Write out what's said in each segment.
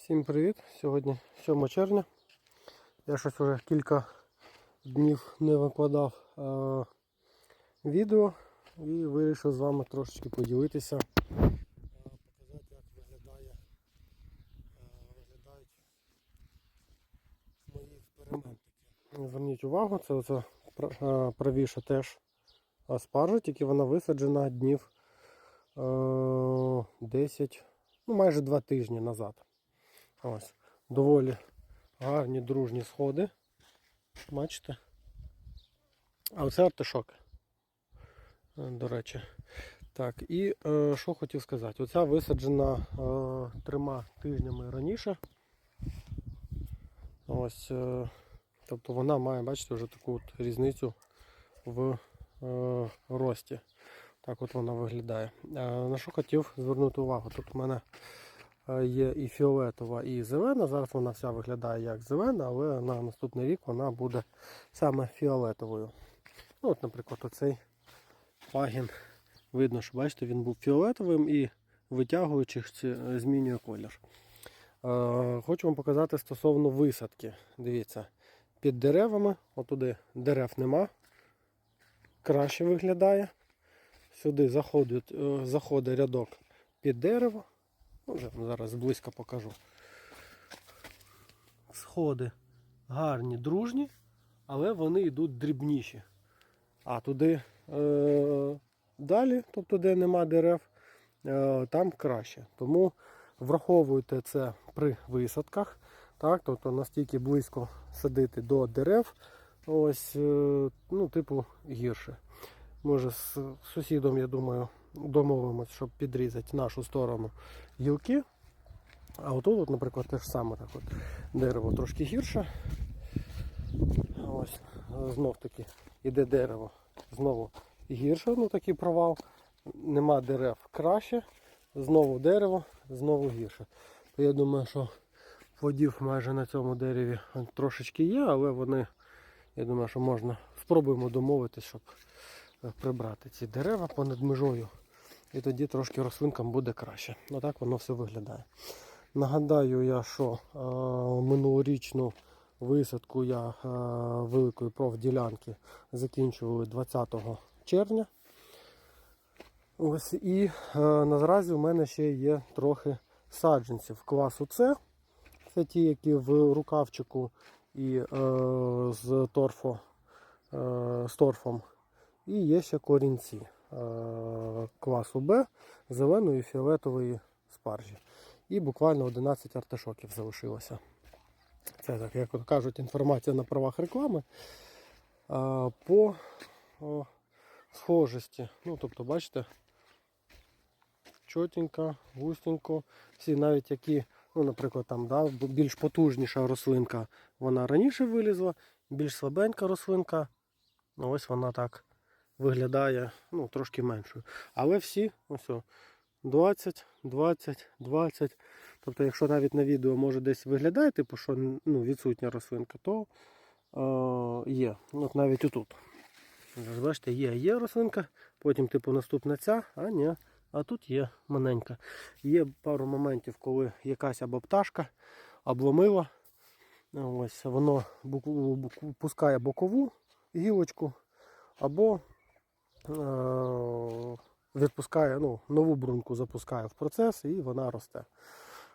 Всім привіт! Сьогодні 7 червня. Я щось вже кілька днів не викладав е, відео і вирішив з вами трошечки поділитися, е, показати, як виглядає, е, виглядають мої експериментики. Зверніть увагу, це оце е, правіше теж спаржа, тільки вона висаджена днів е, 10, ну майже 2 тижні назад. Ось. Доволі гарні дружні сходи. Бачите? А оце артишок. Е, До речі. Так, і е, що хотів сказати. Оця висаджена е, трьома тижнями раніше. Ось, е, тобто вона має, бачите, вже таку от різницю в е, рості. Так от вона виглядає. Е, на що хотів звернути увагу? Тут у мене є і фіолетова, і зелена. Зараз вона вся виглядає як зелена, але на наступний рік вона буде саме фіолетовою. Ну, от, Наприклад, оцей пагін. Видно, що бачите, він був фіолетовим і витягуючись е, змінює колір. Е, хочу вам показати стосовно висадки. Дивіться, під деревами, отуди дерев нема. Краще виглядає. Сюди заходить, е, заходить рядок під дерево. Зараз близько покажу. Сходи гарні, дружні, але вони йдуть дрібніші. А туди е- далі, тобто де нема дерев, е- там краще. Тому враховуйте це при висадках. Так, тобто настільки близько садити до дерев, ось, е- ну, типу, гірше. Може, з сусідом, я думаю, домовимось, щоб підрізати нашу сторону гілки. А отут, от, наприклад, те ж саме так от, дерево трошки гірше. Ось, знов таки іде дерево, знову гірше, ну такий провал. Нема дерев краще, знову дерево, знову гірше. То я думаю, що плодів майже на цьому дереві трошечки є, але вони, я думаю, що можна спробуємо домовитись, щоб е, прибрати ці дерева понад межою. І тоді трошки рослинкам буде краще. Отак воно все виглядає. Нагадаю я, що е, минулорічну висадку я е, великої профділянки закінчували 20 червня. Ось І е, наразі у мене ще є трохи саджанців класу С. Це ті, які в рукавчику і е, з, торфо, е, з торфом. І є ще корінці е, класу Б зеленої фіолетової спаржі. І буквально 11 артишоків залишилося. Це, так, як кажуть, інформація на правах реклами. По схожості. Ну, тобто, бачите, чотенько, густенько. Всі навіть які, ну, наприклад, там, да, більш потужніша рослинка, вона раніше вилізла, більш слабенька рослинка, ну, ось вона так виглядає ну, трошки меншою. Але всі ось о, 20, 20, 20. Тобто, якщо навіть на відео може десь виглядає, типу, що ну, відсутня рослинка, то е, є. От навіть отут. Бачите, є, є рослинка, потім типу наступна ця, а ні. А тут є маленька. Є пару моментів, коли якась або пташка обломила. Ось воно пускає бокову гілочку, або відпускає, ну, нову бруньку запускає в процес і вона росте.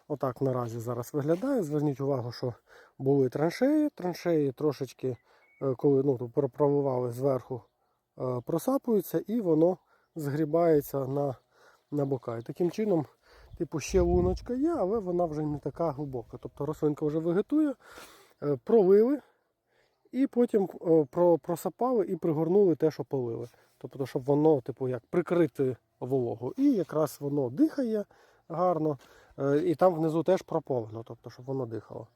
Отак наразі зараз виглядає. Зверніть увагу, що були траншеї. Траншеї трошечки, е, коли ну, то зверху, е, просапуються і воно згрібається на, на бока. І таким чином, типу, ще луночка є, але вона вже не така глибока. Тобто рослинка вже вегетує, е, пролили. І потім е, просапали і пригорнули те, що полили. Тобто, щоб воно, типу, як прикрити вологу. І якраз воно дихає гарно. е, І там внизу теж прополено, тобто, щоб воно дихало.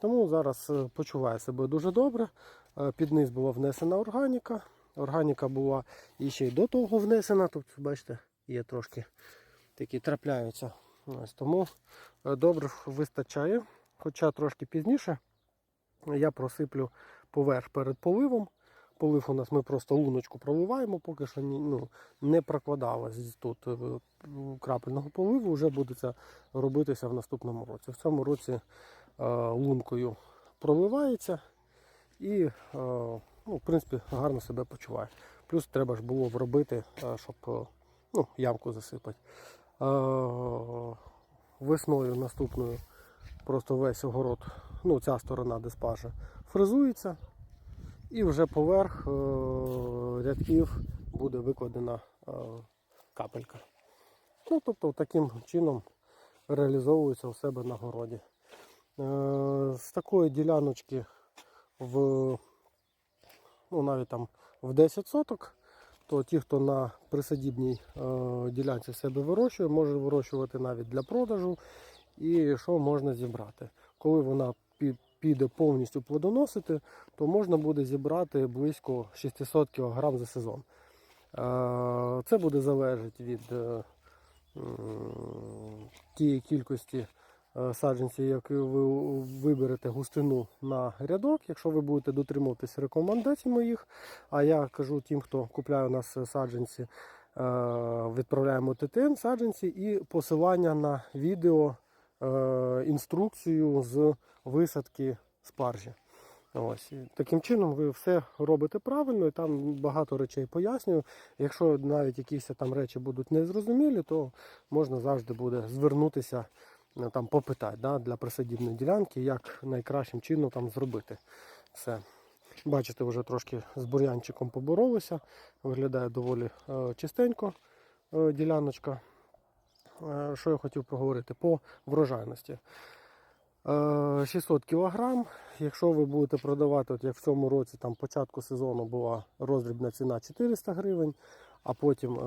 Тому зараз е, почуває себе дуже добре. Е, Під низ була внесена органіка. Органіка була і ще й до того внесена. Тут, бачите, є трошки такі трапляються. Ось, тому добре вистачає. Хоча трошки пізніше я просиплю поверх перед поливом полив у нас ми просто луночку проливаємо, поки що ну, не прокладалось тут е, крапельного поливу, вже буде це робитися в наступному році. В цьому році е, лункою проливається і, е, ну, в принципі, гарно себе почуває. Плюс треба ж було вробити, щоб ну, ямку засипати. Весною наступною просто весь огород, ну ця сторона де спажа, фрезується. І вже поверх е, рядків буде викладена е, капелька. Ну, тобто таким чином реалізовується у себе на городі. Е, з такої діляночки в ну, навіть там в 10 соток, то ті, хто на присадібній ділянці себе вирощує, може вирощувати навіть для продажу. І що можна зібрати? Коли вона піде повністю плодоносити, то можна буде зібрати близько 600 кг за сезон. Е, Це буде залежати від е, тієї кількості е, саджанців, які ви виберете густину на рядок, якщо ви будете дотримуватись рекомендацій моїх. А я кажу тим, хто купляє у нас саджанці, відправляємо ТТН саджанці і посилання на відео, інструкцію з висадки спаржі. Ось. Таким чином ви все робите правильно, і там багато речей пояснюю. Якщо навіть якісь там речі будуть незрозумілі, то можна завжди буде звернутися, е, там, попитати да, для присадібної ділянки, як найкращим чином там зробити все. Бачите, вже трошки з бур'янчиком поборолися. Виглядає доволі е, чистенько е, діляночка. Е, що я хотів поговорити по врожайності. Е, 600 кг. Якщо ви будете продавати, от як в цьому році, там початку сезону була роздрібна ціна 400 гривень, а потім е,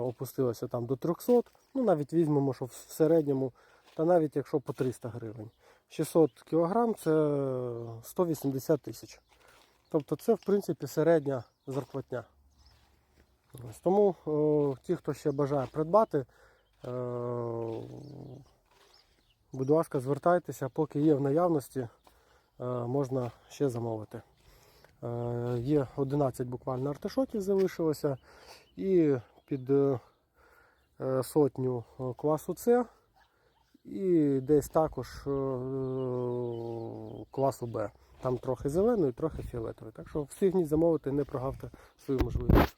опустилася там до 300. Ну навіть візьмемо, що в середньому, та навіть якщо по 300 гривень. 600 кг це 180 тисяч. Тобто це в принципі середня зарплатня. Тому е, ті, хто ще бажає придбати, е, будь ласка, звертайтеся, поки є в наявності, е, можна ще замовити. Е, Є 11 буквально артишоків залишилося і під е, е, сотню е, класу С і десь також е, класу Б. Там трохи зеленої, трохи фіолетової. Так що встигніть замовити, не прогавте свою можливість.